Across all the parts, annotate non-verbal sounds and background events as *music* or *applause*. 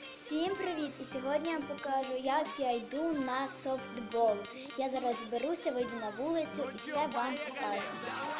Всім привіт! І сьогодні я вам покажу, як я йду на софтбол. Я зараз зберуся, вийду на вулицю і все вам покажу.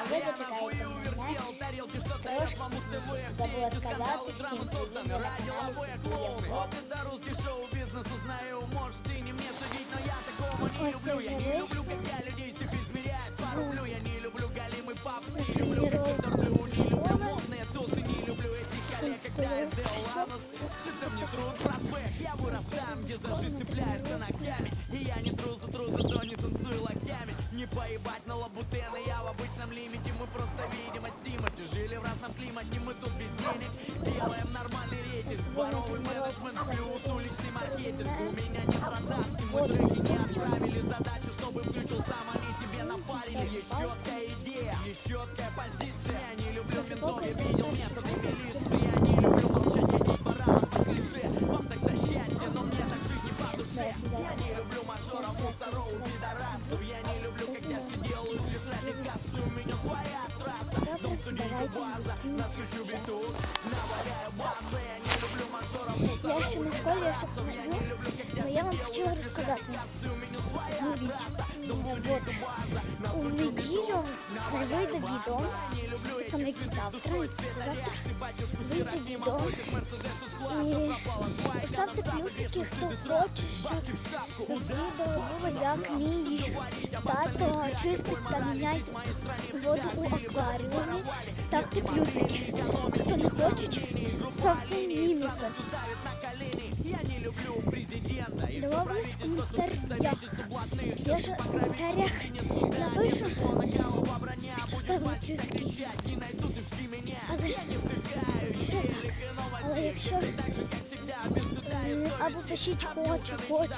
А ви зачекаєте мене трошки. Забула сказати всім привіт ви на каналі. Ось це вже вийшло. Тренировку школи. Не поебать на лабутены, я в обычном лимите Мы просто видимость Тимати Жили в разном климате, мы тут без денег Делаем нормальный рейтинг Здоровый менеджмент плюс уличный маркетинг У меня нет ротации, мы треки не отправили Задачу, чтобы включил сам, они тебе напарили Есть четкая идея, есть четкая позиция Я не люблю ментов, я видел Я ще не в школі, я ще помогу, клубі, але я вам хотіла розказати одну річ. От, у неділю вийде відео, це само завтра, завтра, вийде відео. І поставте плюсики, хто хоче, щоб відео як мій тато чистить та міняє воду у акваріумі. Ставте плюсики. Хто не хоче, ставте мінуси. Добавлюсь в коментарях. Я ж в коментарях напишу, що ставили плюсики. Але якщо але якщо або пишіть хочу, хочу,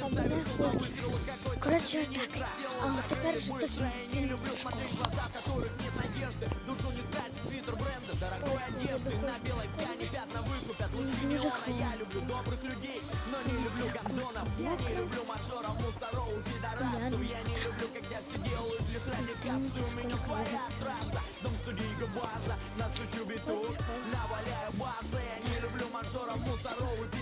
або не хочу. Коротше, так. А тепер вже точно зустрінемося в школі. Ось я виходжу. Дуже холодно. В школі. Дуже погано. Я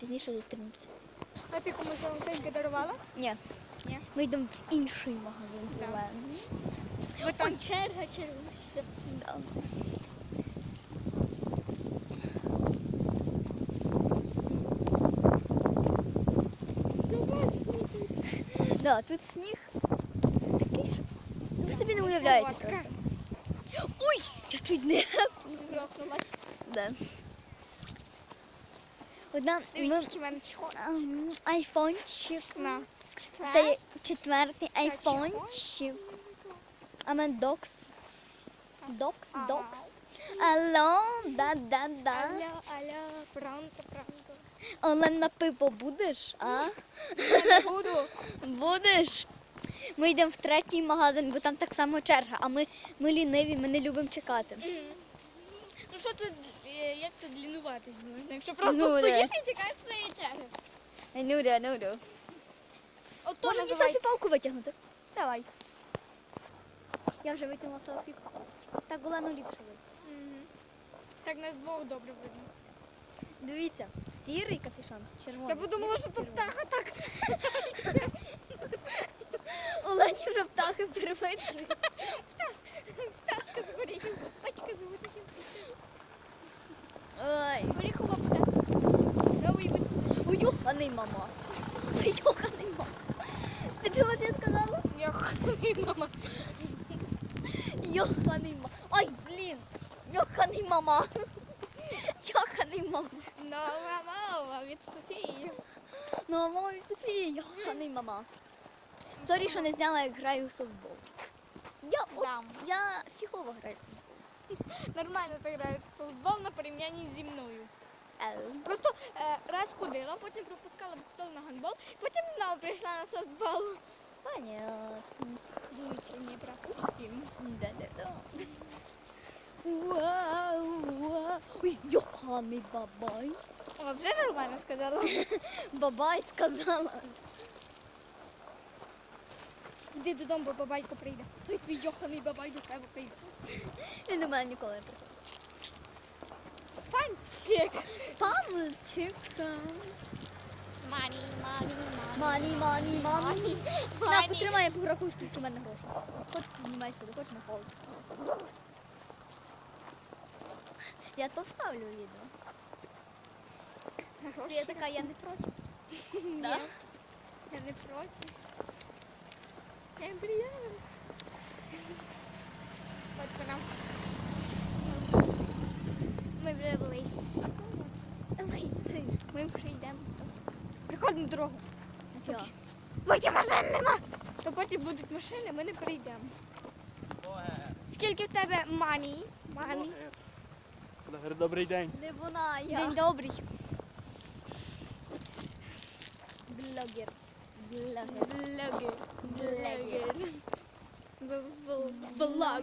Пізніше зустрінемося. А ти комусь Валентинки дарувала? Ні. Ні. Ми йдемо в інший магазин зелений. Бо там черга, черга. Да. Да, тут сніг такий, що ви собі не уявляєте просто. Ой, я чуть не. Грохнулась. Да. Одна Дивіться, який в мене чехол. ем, айфончик. На. Та є четвертий айфончик. А мен докс. Докс, Ага. докс. Алло, да, да, да. Алло, алло, пронто, пронто. Олена пиво будеш, а? Я не буду. *laughs* Будеш. Ми йдемо в третій магазин, бо там так само черга, а ми, ми ліниві, ми не любимо чекати. Ну що е, як тут лінуватись можна? Якщо просто Ну, да. стоїш і чекаєш своєї черги. Ну да, ну да. От то Може мені називається. селфі-палку витягнути? Давай. Я вже витягнула селфі-палку. Так Олену ліпше видно. Мгм. Так нас двох добре видно. Дивіться, сірий капюшон, червоний. Я подумала, що сірий, тут червоний. птаха так. *laughs* Олені вже птахи перевитали. Пташка згоріла, пачка згоріла. Ой. Горіхова птаха. Новий вид. Ой, йоханий мама. Ой, йоханий мама. Ти чула, що я сказала? Йоханий мама. Йоханий мама. Ой, блін. Йоханий мама. Йоханий мама. Нова мова від Софії. Ну, мама від Софії, йоханий мама. Сорі, що не зняла, як граю в софтбол. Я, от, Дам. я фігово граю в софтбол. Нормально ти граєш в футбол на порівнянні зі мною. Ел. Просто е, раз ходила, потім пропускала, бо на гандбол, потім знову прийшла на софтбол. Понятно. Думаете, не пропустим. Да-да-да. Вау. Ой, йоханий бабай. О, вже нормально сказала. *laughs* Бабай сказала. Іди додому, бо бабайко прийде. Той твій йоханий бабай до тебе прийде. Він до мене ніколи не приходить. Фанчик. Панчик. Мані, мані, Мані, мані, мані. На, Мані. потримай, я порахую, скільки в мене грошей. Хоч знімай сюди, хоч на холод. Я то вставлю у відео. Я така, я не проти. *laughs* Да? Я не проти. Я приємна. От вона. Ми вже близько. Давай. Ми вже йдемо. Приходимо дорогу. Потім машин нема. То потім будуть машини, ми не прийдемо. Скільки в тебе мані? Мані. Добрий день. Не вона, я. День добрий. Блогер. Блогер. Блогер. Блогер. Блогер. Блог.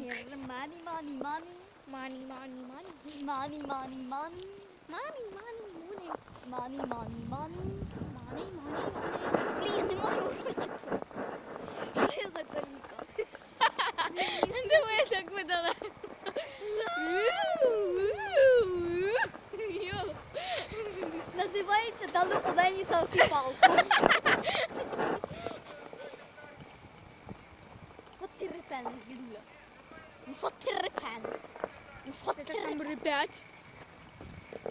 Мані, мані, мані. Мані, мані, мані. Мані, мані, мані. Мані, мані, муні. Мані, мані, мані. Мані, мані, Блін, я не можу гроші. Що я за каліка? мані. Дивись, як ми дали. Називається дали Олені селфі палку. От ти дідуля. Ну що ти репенеш? Ну що ти так там ребят.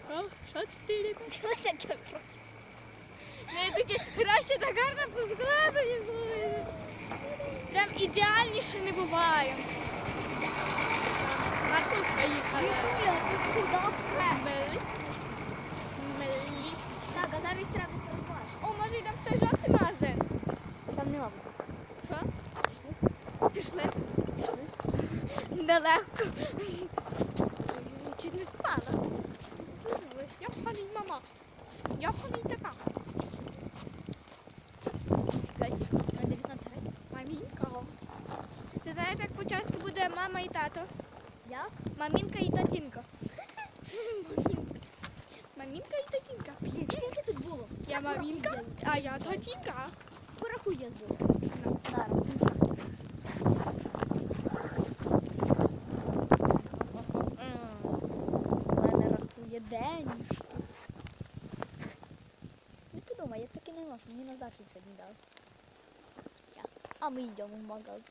А, Що ти ребят? репенеш? Яке гроші? Не такі краще так гарно поскладені слухай. Прям ідеальніше не буває. Маршрутка їхала. Дідуля, ти куди преш? Мелись. Мелись. Так, а зараз їх треба перебувати. О, може йдемо в той жовтий магазин? Там нема. Що? Пішли. Пішли. Нелегко. Чуть не впала. Слухай, я ходить мама. Я ходить така. Фігасі. На 19 гривень. Мамінка. Ти знаєш, як по-чеськи буде мама і тато? Як? Мамінка і татінка. *laughs* Мамінка і татінка. Скільки тут було? Я мамінка, а я татінка. Порахуй я збив. Зараз. У мене рахує денежки. Не подумай, я таки не ношу, мені назад